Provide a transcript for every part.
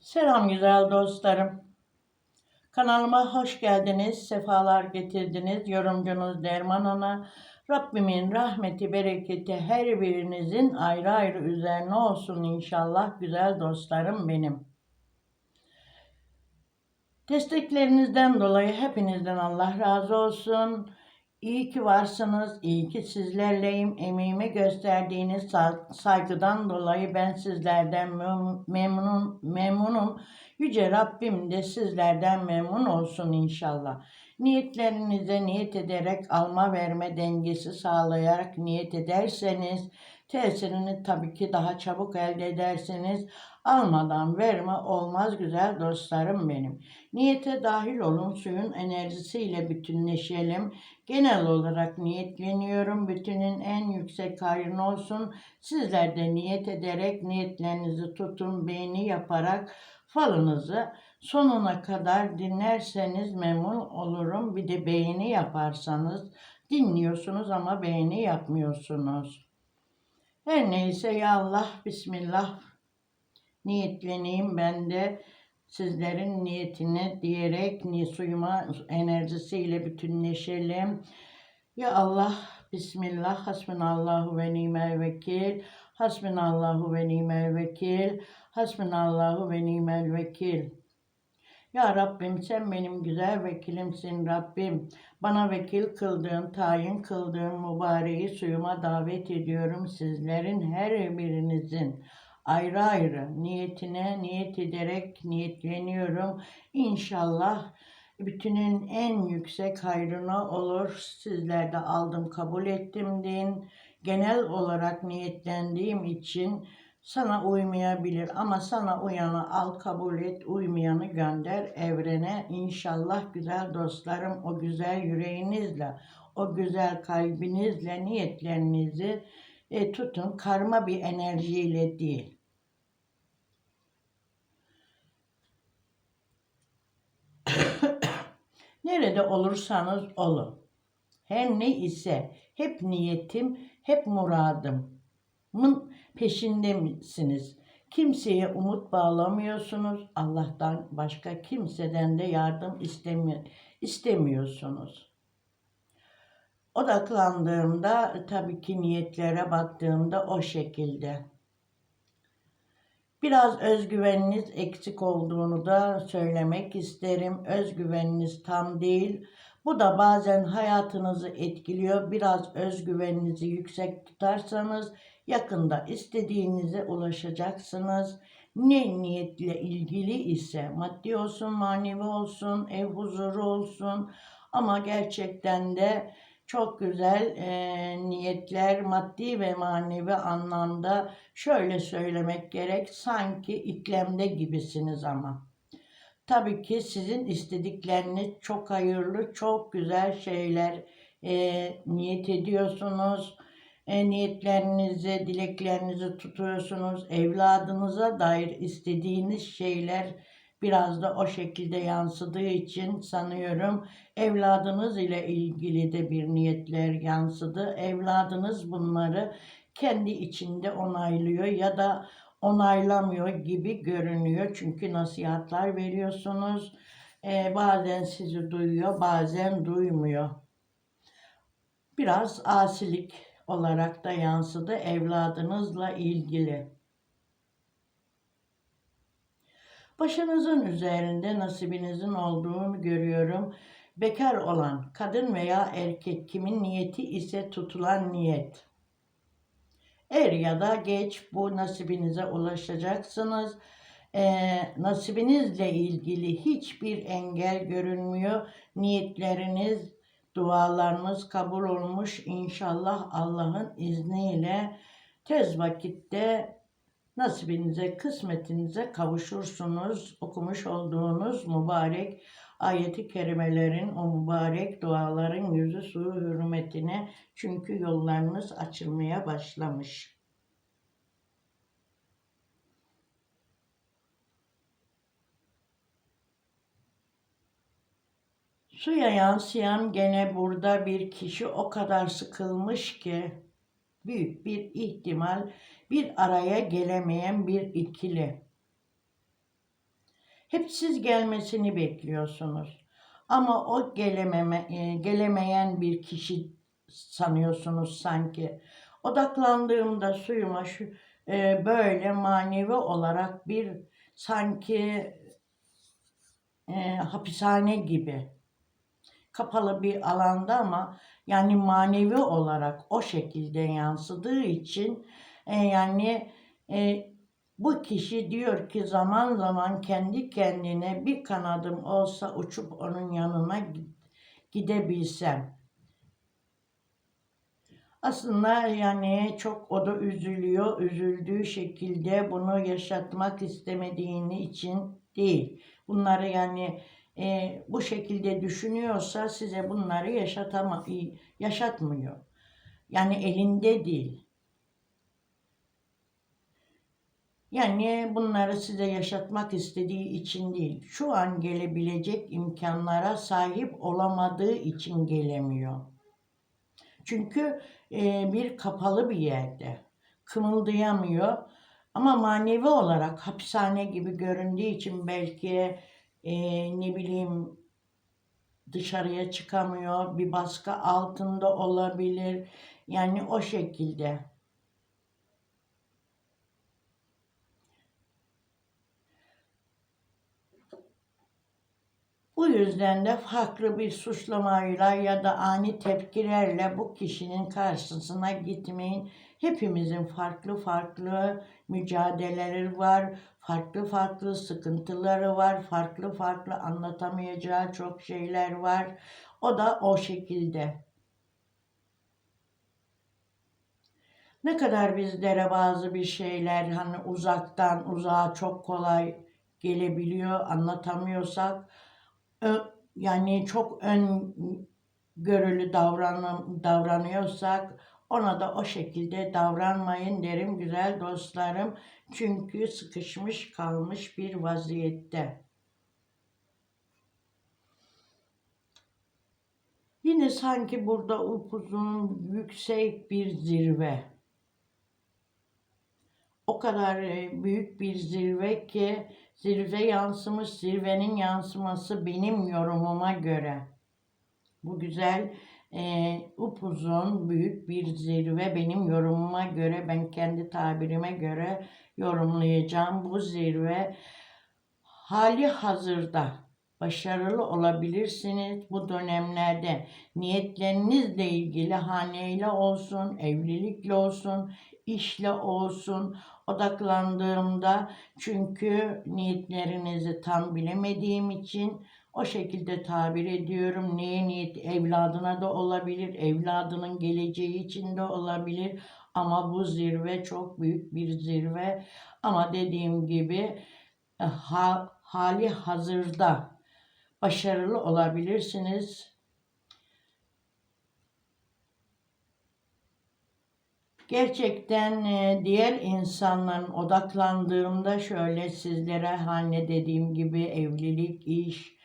Selam güzel dostlarım. Kanalıma hoş geldiniz, sefalar getirdiniz. Yorumcunuz Derman Ana. Rabbimin rahmeti, bereketi her birinizin ayrı ayrı üzerine olsun inşallah güzel dostlarım benim. Desteklerinizden dolayı hepinizden Allah razı olsun. İyi ki varsınız, iyi ki sizlerleyim. Emeğime gösterdiğiniz sa- saygıdan dolayı ben sizlerden mem- memnun memnunum. Yüce Rabbim de sizlerden memnun olsun inşallah. Niyetlerinize niyet ederek alma verme dengesi sağlayarak niyet ederseniz tesirini tabii ki daha çabuk elde ederseniz almadan verme olmaz güzel dostlarım benim. Niyete dahil olun suyun enerjisiyle bütünleşelim. Genel olarak niyetleniyorum. Bütünün en yüksek hayrını olsun. Sizler de niyet ederek niyetlerinizi tutun, beğeni yaparak falınızı sonuna kadar dinlerseniz memnun olurum. Bir de beğeni yaparsanız dinliyorsunuz ama beğeni yapmıyorsunuz. Her neyse ya Allah Bismillah. Niyetleneyim ben de sizlerin niyetine diyerek suyuma enerjisiyle bütünleşelim. Ya Allah Bismillah Hasbunallahu ve nimel vekil. Hasbunallahu ve nimel vekil. Hasbunallahu ve nimel vekil ya Rabbim sen benim güzel vekilimsin Rabbim. Bana vekil kıldığın, tayin kıldığın mübareği suyuma davet ediyorum sizlerin her birinizin ayrı ayrı niyetine niyet ederek niyetleniyorum. İnşallah bütünün en yüksek hayrına olur. Sizler de aldım kabul ettim deyin. Genel olarak niyetlendiğim için sana uymayabilir ama sana uyanı al kabul et, uymayanı gönder evrene. İnşallah güzel dostlarım o güzel yüreğinizle, o güzel kalbinizle niyetlerinizi e, tutun. Karma bir enerjiyle değil. Nerede olursanız olun. Her ne ise hep niyetim, hep muradımın peşinde misiniz? Kimseye umut bağlamıyorsunuz. Allah'tan başka kimseden de yardım istemi istemiyorsunuz. Odaklandığımda tabii ki niyetlere baktığımda o şekilde. Biraz özgüveniniz eksik olduğunu da söylemek isterim. Özgüveniniz tam değil. Bu da bazen hayatınızı etkiliyor. Biraz özgüveninizi yüksek tutarsanız yakında istediğinize ulaşacaksınız. Ne niyetle ilgili ise maddi olsun, manevi olsun, ev huzuru olsun ama gerçekten de çok güzel e, niyetler maddi ve manevi anlamda şöyle söylemek gerek sanki iklemde gibisiniz ama. Tabii ki sizin istedikleriniz çok hayırlı, çok güzel şeyler e, niyet ediyorsunuz. E, niyetlerinizi, dileklerinizi tutuyorsunuz. Evladınıza dair istediğiniz şeyler biraz da o şekilde yansıdığı için sanıyorum evladınız ile ilgili de bir niyetler yansıdı. Evladınız bunları kendi içinde onaylıyor ya da onaylamıyor gibi görünüyor. Çünkü nasihatler veriyorsunuz. Ee, bazen sizi duyuyor, bazen duymuyor. Biraz asilik olarak da yansıdı evladınızla ilgili. Başınızın üzerinde nasibinizin olduğunu görüyorum. Bekar olan kadın veya erkek kimin niyeti ise tutulan niyet. Er ya da geç bu nasibinize ulaşacaksınız. Ee, nasibinizle ilgili hiçbir engel görünmüyor. Niyetleriniz, dualarınız kabul olmuş. İnşallah Allah'ın izniyle tez vakitte nasibinize, kısmetinize kavuşursunuz. Okumuş olduğunuz mübarek ayeti kerimelerin, o mübarek duaların yüzü suyu hürmetine çünkü yollarınız açılmaya başlamış. Suya yansıyan gene burada bir kişi o kadar sıkılmış ki büyük bir ihtimal bir araya gelemeyen bir ikili. Hep siz gelmesini bekliyorsunuz. Ama o gelememe, e, gelemeyen bir kişi sanıyorsunuz sanki. Odaklandığımda suyuma şu e, böyle manevi olarak bir sanki e, hapishane gibi kapalı bir alanda ama yani manevi olarak o şekilde yansıdığı için e, yani e, bu kişi diyor ki zaman zaman kendi kendine bir kanadım olsa uçup onun yanına gi- gidebilsem. Aslında yani çok o da üzülüyor. Üzüldüğü şekilde bunu yaşatmak istemediğini için değil. Bunları yani e, bu şekilde düşünüyorsa size bunları yaşatama, yaşatmıyor. Yani elinde değil. Yani bunları size yaşatmak istediği için değil. Şu an gelebilecek imkanlara sahip olamadığı için gelemiyor. Çünkü e, bir kapalı bir yerde. Kımıldayamıyor. Ama manevi olarak hapishane gibi göründüğü için belki e, ne bileyim dışarıya çıkamıyor. Bir baskı altında olabilir. Yani o şekilde. Bu yüzden de farklı bir suçlamayla ya da ani tepkilerle bu kişinin karşısına gitmeyin. Hepimizin farklı farklı mücadeleleri var, farklı farklı sıkıntıları var, farklı farklı anlatamayacağı çok şeyler var. O da o şekilde. Ne kadar bizlere bazı bir şeyler hani uzaktan uzağa çok kolay gelebiliyor, anlatamıyorsak yani çok ön görülü davranım, davranıyorsak ona da o şekilde davranmayın derim güzel dostlarım. Çünkü sıkışmış kalmış bir vaziyette. Yine sanki burada upuzun yüksek bir zirve. O kadar e, büyük bir zirve ki zirve yansımış, zirvenin yansıması benim yorumuma göre. Bu güzel e, upuzun büyük bir zirve benim yorumuma göre, ben kendi tabirime göre yorumlayacağım. Bu zirve hali hazırda başarılı olabilirsiniz bu dönemlerde. Niyetlerinizle ilgili haneyle olsun, evlilikle olsun, işle olsun odaklandığımda çünkü niyetlerinizi tam bilemediğim için o şekilde tabir ediyorum. Neye niyet evladına da olabilir, evladının geleceği için de olabilir. Ama bu zirve çok büyük bir zirve. Ama dediğim gibi e, ha, hali hazırda başarılı olabilirsiniz. Gerçekten e, diğer insanların odaklandığımda şöyle sizlere hani dediğim gibi evlilik, iş,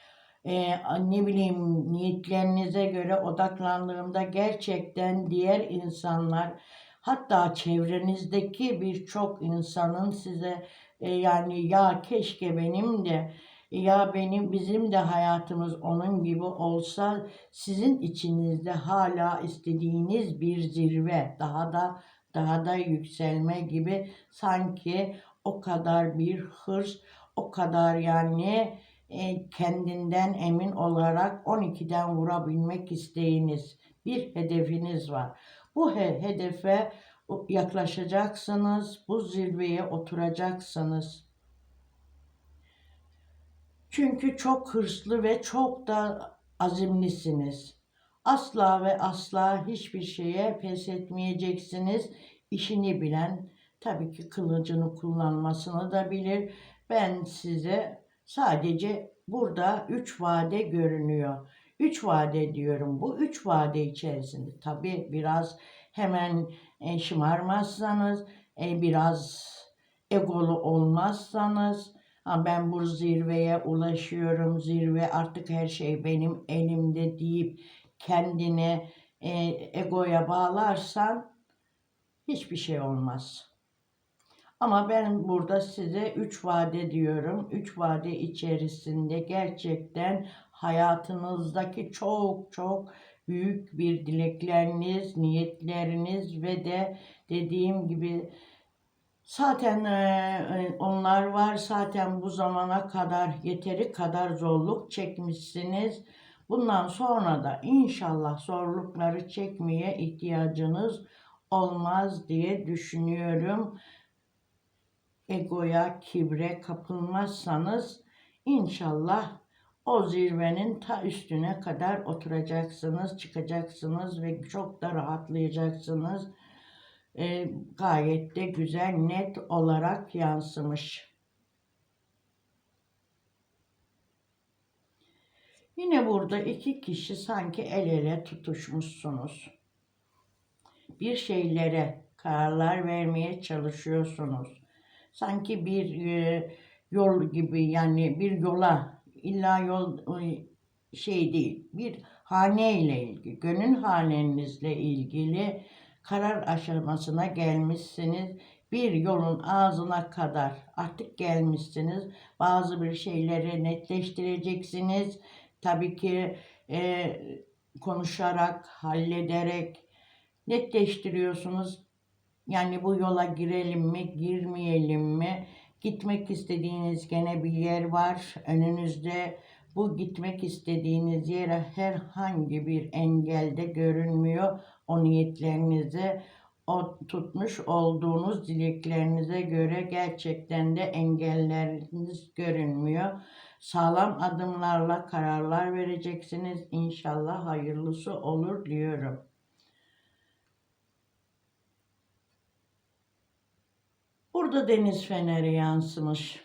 e, ne bileyim niyetlerinize göre odaklandığımda gerçekten diğer insanlar hatta çevrenizdeki birçok insanın size e, yani ya keşke benim de ya benim bizim de hayatımız onun gibi olsa sizin içinizde hala istediğiniz bir zirve daha da daha da yükselme gibi sanki o kadar bir hırs o kadar yani kendinden emin olarak 12'den vurabilmek isteğiniz bir hedefiniz var. Bu he- hedefe yaklaşacaksınız, bu zirveye oturacaksınız. Çünkü çok hırslı ve çok da azimlisiniz. Asla ve asla hiçbir şeye pes etmeyeceksiniz. İşini bilen tabii ki kılıcını kullanmasını da bilir. Ben size sadece burada üç vade görünüyor. Üç vade diyorum. Bu üç vade içerisinde tabii biraz hemen e, şımarmazsanız, e, biraz egolu olmazsanız, Ha, ben bu zirveye ulaşıyorum, zirve artık her şey benim elimde deyip kendini e, egoya bağlarsan hiçbir şey olmaz. Ama ben burada size üç vade diyorum. Üç vade içerisinde gerçekten hayatınızdaki çok çok büyük bir dilekleriniz, niyetleriniz ve de dediğim gibi zaten e, onlar var. Zaten bu zamana kadar yeteri kadar zorluk çekmişsiniz. Bundan sonra da inşallah zorlukları çekmeye ihtiyacınız olmaz diye düşünüyorum. Egoya, kibre kapılmazsanız inşallah o zirvenin ta üstüne kadar oturacaksınız, çıkacaksınız ve çok da rahatlayacaksınız. Ee, gayet de güzel, net olarak yansımış. Yine burada iki kişi sanki el ele tutuşmuşsunuz. Bir şeylere kararlar vermeye çalışıyorsunuz. Sanki bir e, yol gibi yani bir yola illa yol e, şey değil. Bir hane ile ilgili, gönül hanenizle ilgili karar aşamasına gelmişsiniz. Bir yolun ağzına kadar artık gelmişsiniz. Bazı bir şeyleri netleştireceksiniz. Tabii ki e, konuşarak, hallederek netleştiriyorsunuz. Yani bu yola girelim mi, girmeyelim mi? Gitmek istediğiniz gene bir yer var önünüzde. Bu gitmek istediğiniz yere herhangi bir engelde görünmüyor. O niyetlerinize, o tutmuş olduğunuz dileklerinize göre gerçekten de engelleriniz görünmüyor. Sağlam adımlarla kararlar vereceksiniz. İnşallah hayırlısı olur diyorum. Burada deniz feneri yansımış.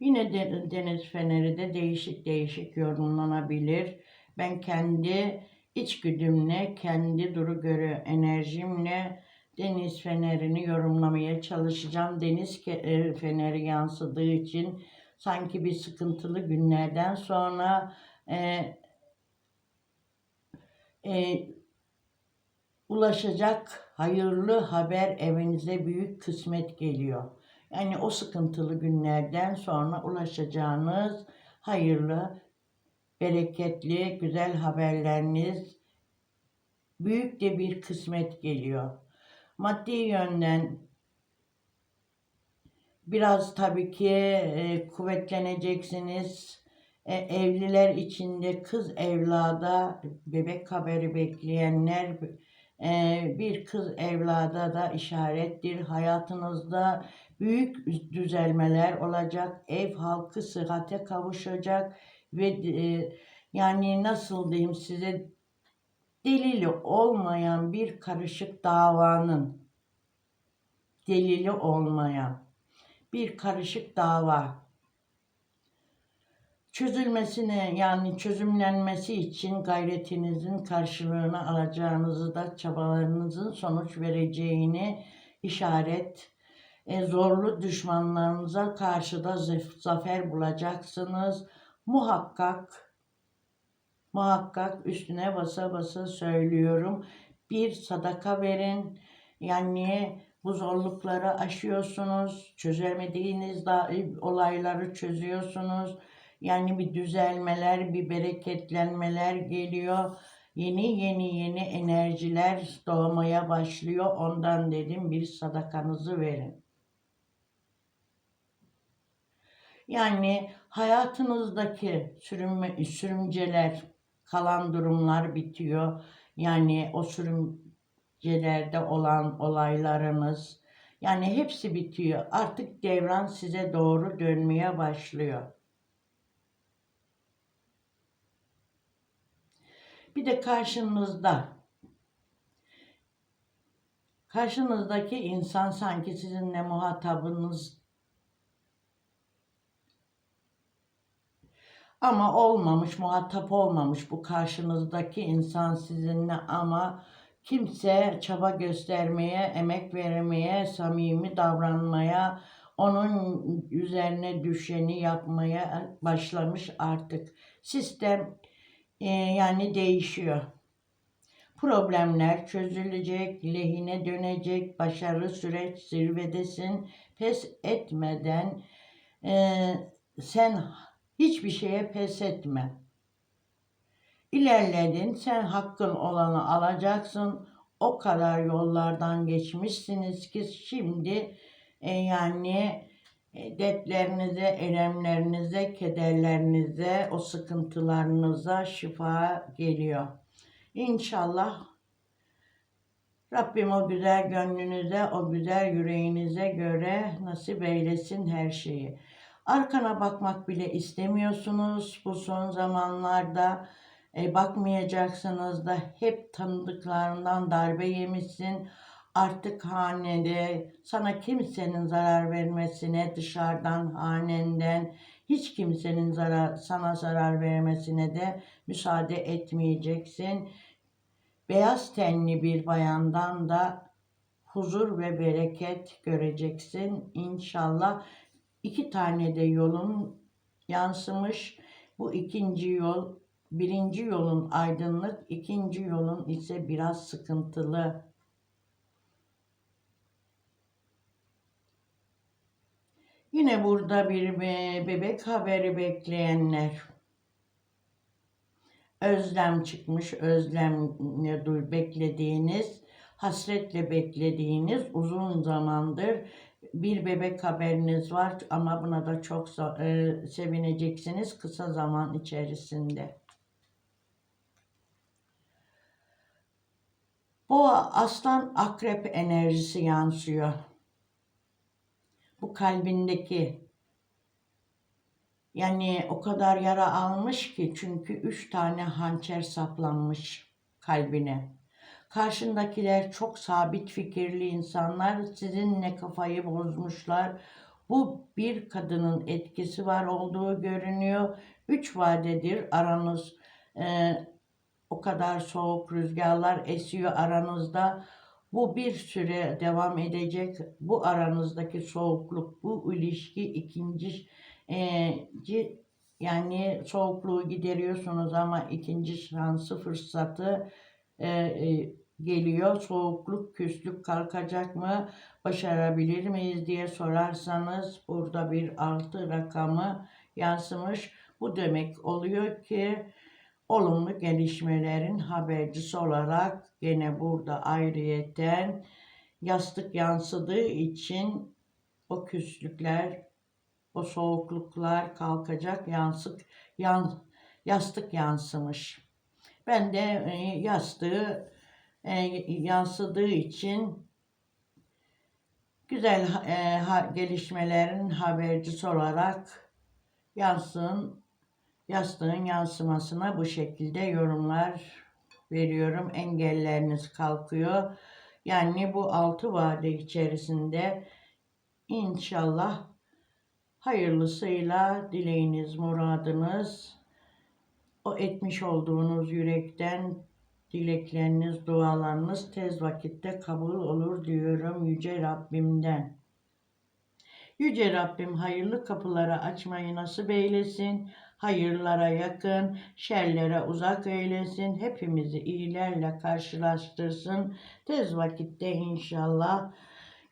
Yine de, deniz feneri de değişik değişik yorumlanabilir. Ben kendi içgüdümle, kendi duru göre enerjimle deniz fenerini yorumlamaya çalışacağım. Deniz e, feneri yansıdığı için sanki bir sıkıntılı günlerden sonra e, e, ulaşacak hayırlı haber evinize büyük kısmet geliyor. Yani o sıkıntılı günlerden sonra ulaşacağınız hayırlı, bereketli, güzel haberleriniz büyük de bir kısmet geliyor. Maddi yönden biraz tabii ki e, kuvvetleneceksiniz. E, evliler içinde kız evlada bebek haberi bekleyenler bir kız evlada da işarettir. Hayatınızda büyük düzelmeler olacak. Ev halkı sıhhate kavuşacak ve e, yani nasıl diyeyim size delili olmayan bir karışık davanın delili olmayan bir karışık dava çözülmesine yani çözümlenmesi için gayretinizin karşılığını alacağınızı da çabalarınızın sonuç vereceğini işaret e, zorlu düşmanlarınıza karşı da zafer bulacaksınız. Muhakkak muhakkak üstüne basa basa söylüyorum. Bir sadaka verin. Yani bu zorlukları aşıyorsunuz. Çözemediğiniz olayları çözüyorsunuz yani bir düzelmeler, bir bereketlenmeler geliyor. Yeni yeni yeni enerjiler doğmaya başlıyor. Ondan dedim bir sadakanızı verin. Yani hayatınızdaki sürünme, sürümceler, kalan durumlar bitiyor. Yani o sürümcelerde olan olaylarınız, yani hepsi bitiyor. Artık devran size doğru dönmeye başlıyor. Bir de karşınızda karşınızdaki insan sanki sizinle muhatabınız ama olmamış, muhatap olmamış bu karşınızdaki insan sizinle ama kimse çaba göstermeye, emek vermeye, samimi davranmaya, onun üzerine düşeni yapmaya başlamış artık. Sistem e, yani değişiyor. Problemler çözülecek, lehine dönecek, başarılı süreç zirvedesin. pes etmeden eee, sen hiçbir şeye pes etme. İlerledin, sen hakkın olanı alacaksın. O kadar yollardan geçmişsiniz ki şimdi e, yani e, dertlerinize, elemlerinize, kederlerinize, o sıkıntılarınıza şifa geliyor. İnşallah Rabbim o güzel gönlünüze, o güzel yüreğinize göre nasip eylesin her şeyi. Arkana bakmak bile istemiyorsunuz bu son zamanlarda. E, bakmayacaksınız da hep tanıdıklarından darbe yemişsin. Artık hanede sana kimsenin zarar vermesine dışarıdan hanenden hiç kimsenin zarar, sana zarar vermesine de müsaade etmeyeceksin. Beyaz tenli bir bayandan da huzur ve bereket göreceksin inşallah. İki tane de yolun yansımış. Bu ikinci yol, birinci yolun aydınlık, ikinci yolun ise biraz sıkıntılı. Yine burada bir be- bebek haberi bekleyenler. Özlem çıkmış, özlemle duy- beklediğiniz, hasretle beklediğiniz uzun zamandır bir bebek haberiniz var ama buna da çok e, sevineceksiniz kısa zaman içerisinde. Boğa, aslan, akrep enerjisi yansıyor. Bu kalbindeki yani o kadar yara almış ki çünkü üç tane hançer saplanmış kalbine. Karşındakiler çok sabit fikirli insanlar sizinle kafayı bozmuşlar. Bu bir kadının etkisi var olduğu görünüyor. Üç vadedir aranız e, o kadar soğuk rüzgarlar esiyor aranızda. Bu bir süre devam edecek. Bu aranızdaki soğukluk, bu ilişki ikinci e, yani soğukluğu gideriyorsunuz ama ikinci şansı fırsatı e, e, geliyor. Soğukluk, küslük kalkacak mı? Başarabilir miyiz diye sorarsanız burada bir altı rakamı yansımış. Bu demek oluyor ki olumlu gelişmelerin habercisi olarak gene burada ayrıyeten yastık yansıdığı için o küslükler, o soğukluklar kalkacak yansık yan, yastık yansımış. Ben de e, yastığı e, yansıdığı için güzel e, gelişmelerin habercisi olarak yansın yastığın yansımasına bu şekilde yorumlar veriyorum. Engelleriniz kalkıyor. Yani bu altı vade içerisinde inşallah hayırlısıyla dileğiniz, muradınız, o etmiş olduğunuz yürekten dilekleriniz, dualarınız tez vakitte kabul olur diyorum Yüce Rabbimden. Yüce Rabbim hayırlı kapıları açmayı nasip eylesin. Hayırlara yakın, şerlere uzak eylesin. Hepimizi iyilerle karşılaştırsın. Tez vakitte inşallah.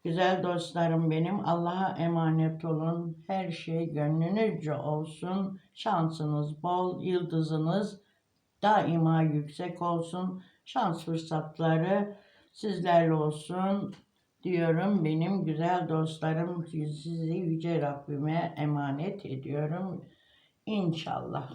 Güzel dostlarım benim Allah'a emanet olun. Her şey gönlünüzce olsun. Şansınız bol, yıldızınız daima yüksek olsun. Şans fırsatları sizlerle olsun diyorum benim güzel dostlarım sizi yüce Rabbime emanet ediyorum. İnşallah.